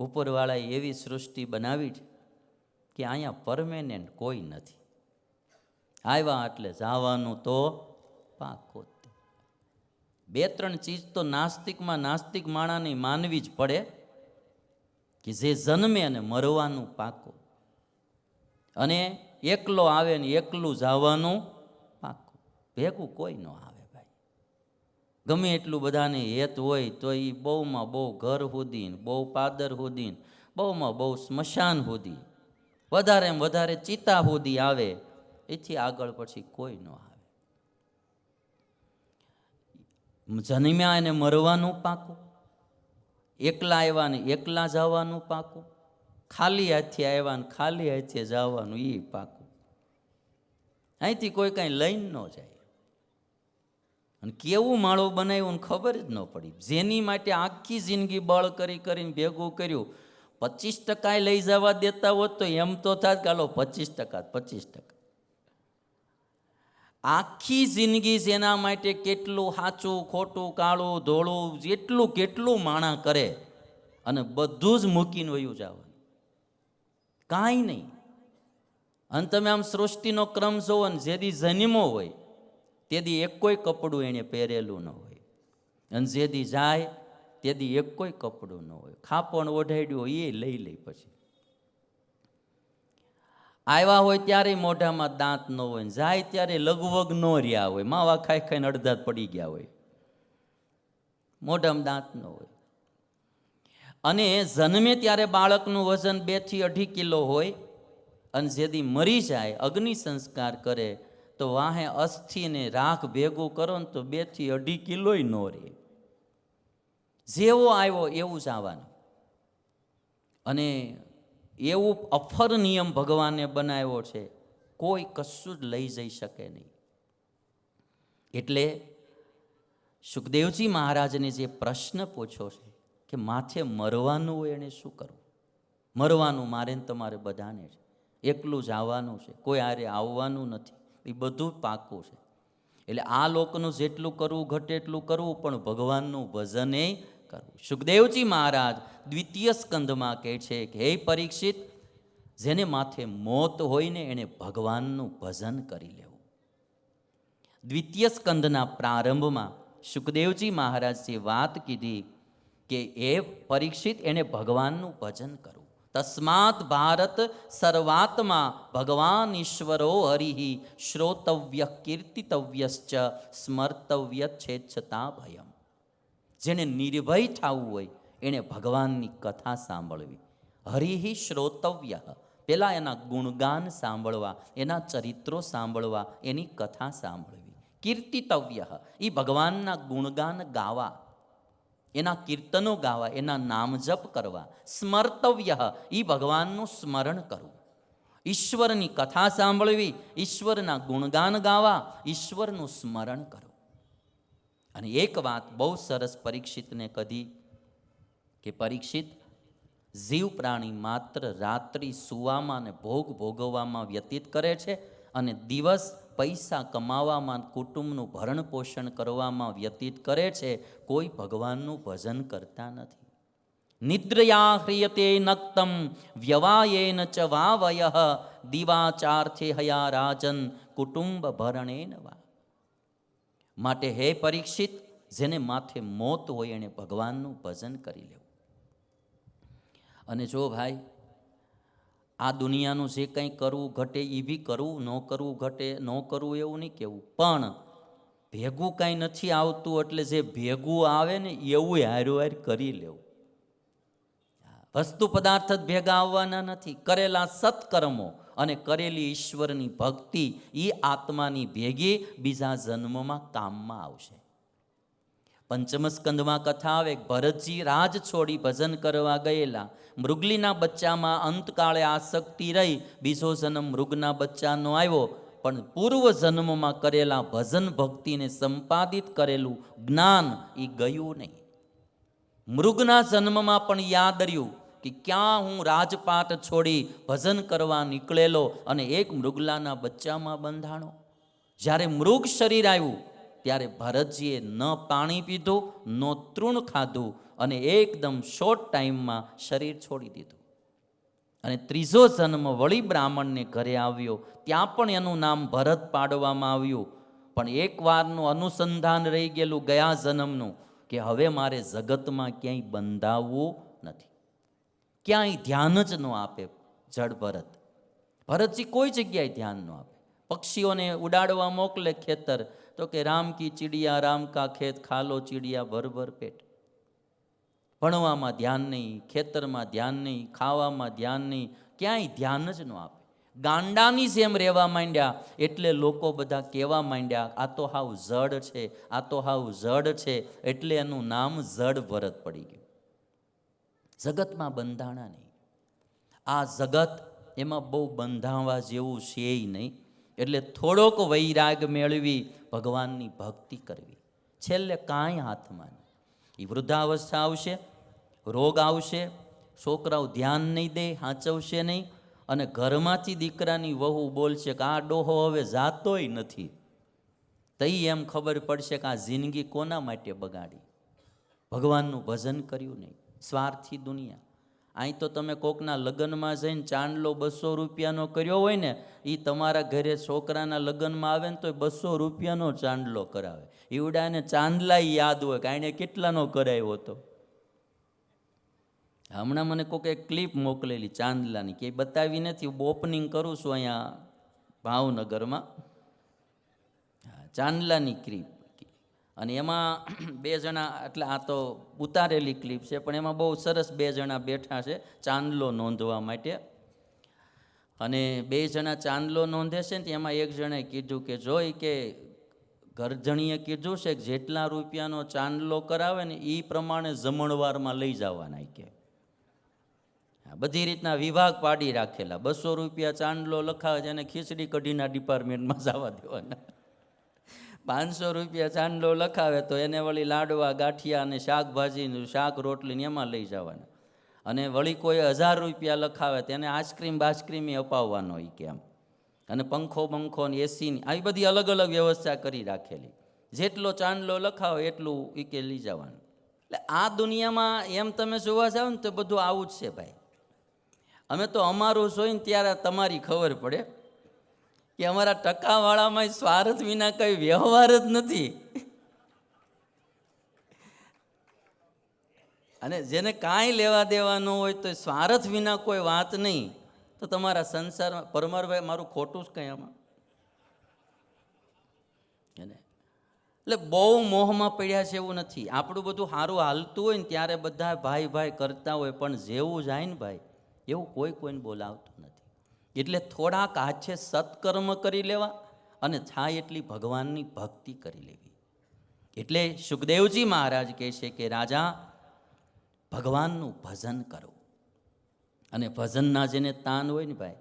ઉપરવાળાએ એવી સૃષ્ટિ બનાવી છે કે અહીંયા પરમેનન્ટ કોઈ નથી. આવ્યા એટલે જવાનું તો પાકો. બે ત્રણ ચીજ તો નાસ્તિકમાં નાસ્તિક માણાની માનવી જ પડે કે જે જન્મે અને મરવાનું પાકો. અને એકલો આવે ને એકલું જવાનું પાકો. ભેગું કોઈ ન આવે. ગમે એટલું બધાને હેત હોય તો એ બહુમાં બહુ ઘર હોદીન, બહુ પાદર હોદીન, બહુમાં બહુ સ્મશાન હોદી. વધારે વધારે ચિતા હોદી આવે, એથી આગળ પછી કોઈ ન આવે. જન્મ્યા એને મરવાનું પાકું, એકલા આવ્યા ને એકલા જવાનું પાકું, ખાલી હાથે આવ્યા ને ખાલી હાથે જવાનું એ પાકું. અહીંથી કોઈ કાંઈ લઈને ન જાય. અને કેવું માળો બનાવ્યો ને ખબર જ ન પડી. જેની માટે આખી જિંદગી બળ કરી કરીને ભેગું કર્યું. પચીસ ટકા લઈ જવા દેતા હોત તો એમ તો થાત કે હાલો પચીસ ટકા પચીસ ટકા. આખી જિંદગી જેના માટે કેટલું સાચું, ખોટું, કાળું, ધોળું, જેટલું કેટલું માણા કરે અને બધું જ મૂકીને વયું જવાનું. કાંઈ નહીં. અને તમે આમ સૃષ્ટિનો ક્રમ જોવો ને જેદી જન્મો હોય તેદી એક કોઈ કપડું એણે પહેરેલું ન હોય. અને જેદી જાય તેદી એક કોઈ કપડું ન હોય. ખાપણ ઓઢાડ્યું એ લઈ લે પછી. આવ્યા હોય ત્યારે મોઢામાં દાંત ન હોય જાય ત્યારે લગભગ ન રહ્યા હોય. માવા ખાઈ ખાઈને અડધા પડી ગયા હોય. મોઢામાં દાંત ન હોય. અને જન્મે ત્યારે બાળકનું વજન બેથી અઢી કિલો હોય અને જેદી મરી જાય, અગ્નિ સંસ્કાર કરે તો વાહે અસ્થિને રાખ ભેગું કરો ને તો બેથી અઢી કિલોય ન રે જેવો આવ્યો એવું જ આવવાનું. અને એવું અફર નિયમ ભગવાને બનાવ્યો છે, કોઈ કશું જ લઈ જઈ શકે નહીં. એટલે સુખદેવજી મહારાજને જે પ્રશ્ન પૂછ્યો છે કે માથે મરવાનું હોય એને શું કરવું? મરવાનું મારે ને તમારે બધાને છે એકલું જ આવવાનું છે. કોઈ આરે આવવાનું નથી. એ બધું પાકું છે. એટલે આ લોકનું જેટલું કરવું ઘટે એટલું કરવું, પણ ભગવાનનું ભજને કરવું. સુખદેવજી મહારાજ દ્વિતીય સ્કંદમાં કહે છે કે, હે પરીક્ષિત, જેને માથે મોત હોય ને એણે ભગવાનનું ભજન કરી લેવું. દ્વિતીય સ્કંદના પ્રારંભમાં સુખદેવજી મહારાજ જે વાત કીધી કે એ પરીક્ષિત એને ભગવાનનું ભજન કરવું. તસ્માત ભારત સર્વાત્મા ભગવાન ઈશ્વરો હરિ શ્રોતવ્ય કીર્તિતવ્યશ્ચ સ્મર્તવ્ય છેચ્છતા ભયમ જેને નિર્ભય થવું હોય એણે ભગવાનની કથા સાંભળવી. હરિ શ્રોતવ્ય પહેલાં એના ગુણગાન સાંભળવા, એના ચરિત્રો સાંભળવા, એની કથા સાંભળવી. કીર્તિતવ્ય એ ભગવાનના ગુણગાન ગાવા. એના કીર્તનો ગાવા, એના નામ જપ કરવા, સ્મર્તવ્ય એ ભગવાનનું સ્મરણ કરવું. ઈશ્વરની કથા સાંભળવી, ઈશ્વરના ગુણગાન ગાવા, ઈશ્વરનું સ્મરણ કરવું. અને એક વાત બહુ સરસ પરીક્ષિતને કદી કે પરીક્ષિત જીવ પ્રાણી માત્ર રાત્રિ સુવામાં અને ભોગ ભોગવવામાં વ્યતીત કરે છે અને દિવસ પૈસા કમાવામાં, કુટુંબનું ભરણ પોષણ કરવામાં વ્યતીત કરે છે, કોઈ ભગવાનનું ભજન કરતા નથી. નિદ્રયા હ્રિયતે નક્તમ, વ્યવાયેન ચ વાવય, દિવાચાર્થે હયા રાજન, કુટુંબ ભરણેન વા. માટે હે પરીક્ષિત, જેને માથે મોત હોય એણે ભગવાનનું ભજન કરી લેવું. અને જો ભાઈ આ દુનિયાનું જે કંઈ કરવું ઘટે એ બી કરવું, ન કરવું ઘટે, ન કરવું એવું નહીં કહેવું. પણ ભેગું કાંઈ નથી આવતું એટલે જે ભેગું આવે ને એવું હારું હાર કરી લેવું. વસ્તુ પદાર્થ જ ભેગા આવવાના નથી. કરેલા સત્કર્મો અને કરેલી ઈશ્વરની ભક્તિ એ આત્માની ભેગી બીજા જન્મમાં કામમાં આવશે. પંચમ સ્કંદમાં કથા આવે, ભરતજી રાજ છોડી ભજન કરવા ગયેલા. મૃગલીના બચ્ચામાં અંતકાળે આસક્તિ રહી. બીજો જન્મ મૃગના બચ્ચાનો આવ્યો, પણ પૂર્વ જન્મમાં કરેલા ભજન ભક્તિને સંપાદિત કરેલું જ્ઞાન એ ગયું નહીં. મૃગના જન્મમાં પણ યાદ રહ્યું કે ક્યાં હું રાજપાટ છોડી ભજન કરવા નીકળેલો અને એક મૃગલાના બચ્ચામાં બંધાણો. જ્યારે મૃગ શરીર આવ્યું ત્યારે ભરતજીએ ન પાણી પીધું, ન તૃણ ખાધું અને એકદમ શોર્ટ ટાઈમમાં શરીર છોડી દીધું. અને ત્રીજો જન્મ વળી બ્રાહ્મણને ઘરે આવ્યો. ત્યાં પણ એનું નામ ભરત પાડવામાં આવ્યું. પણ એકવારનું અનુસંધાન રહી ગયેલું ગયા જન્મનું કે હવે મારે જગતમાં ક્યાંય બંધાવવું નથી. ક્યાંય ધ્યાન જ ન આપે જડ ભરત. ભરતજી કોઈ જગ્યાએ ધ્યાન ન આપે. પક્ષીઓને ઉડાડવા મોકલે ખેતર તો કે રામ કી ચીડિયા, રામ કા ખેત ખાલો ચીડિયા ભર ભર પેટ. ભણવામાં ધ્યાન નહીં, ખેતરમાં ધ્યાન નહીં, ખાવામાં ધ્યાન નહીં, ક્યાંય ધ્યાન જ ન આપે. ગાંડાની જેમ રહેવા માંડ્યા, એટલે લોકો બધા કહેવા માંડ્યા, આ તો હાવ જડ છે, આ તો હાવ જડ છે. એટલે એનું નામ જડ ભરત પડી ગયું. જગતમાં બંધાણા નહીં. આ જગત એમાં બહુ બંધાવા જેવું છે નહીં. એટલે થોડોક વૈરાગ મેળવી ભગવાનની ભક્તિ કરવી. છેલ્લે કાંઈ હાથમાં નહીં. એ વૃદ્ધાવસ્થા આવશે, રોગ આવશે, છોકરાઓ ધ્યાન નહીં દે, હાંચવશે નહીં, અને ઘરમાંથી દીકરાની વહુ બોલશે કે, આ ડોહો હવે જાતોય નથી. તઈ એમ ખબર પડશે કે આ જિંદગી કોના માટે બગાડી? ભગવાનનું ભજન કર્યું નહીં. સ્વાર્થી દુનિયા. અહીં તો તમે કોકના લગ્નમાં જઈને ચાંદલો બસો રૂપિયાનો કર્યો હોય ને એ તમારા ઘરે છોકરાના લગ્નમાં આવે ને તો બસો રૂપિયાનો ચાંદલો કરાવે. ઈવડાને ચાંદલા યાદ હોય કે એણે કેટલાનો કરાવ્યો હતો? હમણાં મને કોઈક એક ક્લિપ મોકલેલી ચાંદલાની કે બતાવી નથી, હું ઓપનિંગ કરું છું અહીંયા ભાવનગરમાં. ચાંદલાની ક્લિપ અને એમાં બે જણા, એટલે આ તો ઉતારેલી ક્લિપ છે, પણ એમાં બહુ સરસ બે જણા બેઠા છે, ચાંદલો નોંધવા માટે. અને બે જણા ચાંદલો નોંધે છે ને એમાં એક જણે કીધું કે, જોઈ કે ઘરજણીએ કીધું છે કે જેટલા રૂપિયાનો ચાંદલો કરાવે ને એ પ્રમાણે જમણવારમાં લઈ જવાના કે. બધી રીતના વિભાગ પાડી રાખેલા. બસો રૂપિયા ચાંદલો લખાવે છે અને ખીચડી કઢીના ડિપાર્ટમેન્ટમાં જવા દેવાના. પાંચસો રૂપિયા ચાંદલો લખાવે તો એને વળી લાડવા, ગાંઠિયા અને શાકભાજી શાક, રોટલીને એમાં લઈ જવાના. અને વળી કોઈ હજાર રૂપિયા લખાવે તેને આઈસ્ક્રીમ, બાઈસ્ક્રીમ અપાવવાનો હોય કે એમ અને પંખો, બંખો ને એસીની આવી બધી અલગ અલગ વ્યવસ્થા કરી રાખેલી. જેટલો ચાંદલો લખાવો એટલું એ કે લઈ જવાનું. એટલે આ દુનિયામાં એમ તમે જોવા જાઓ ને તો બધું આવું જ છે ભાઈ. અમે તો અમારું જોઈને ત્યારે તમારી ખબર પડે. કે અમારા ટકાવાળામાં સ્વાર્થ વિના કંઈ વ્યવહાર જ નથી. અને જેને કાંઈ લેવા દેવાનું હોય તો સ્વાર્થ વિના કોઈ વાત નહીં. તો તમારા સંસારમાં પરમારભાઈ, મારું ખોટું જ કંઈ આમાં? એને. એટલે બહુ મોહમાં પડ્યા છે એવું નથી. આપણું બધું સારું હાલતું હોય ને ત્યારે બધા ભાઈ ભાઈ કરતા હોય, પણ જેવું જાય ને ભાઈ, એવું કોઈ કોઈને બોલાવતું નથી. એટલે થોડાક હાથે સત્કર્મ કરી લેવા અને થાય એટલી ભગવાનની ભક્તિ કરી લેવી. એટલે સુખદેવજી મહારાજ કહે છે કે, રાજા, ભગવાનનું ભજન કરો. અને ભજનના જેને તાન હોય ને ભાઈ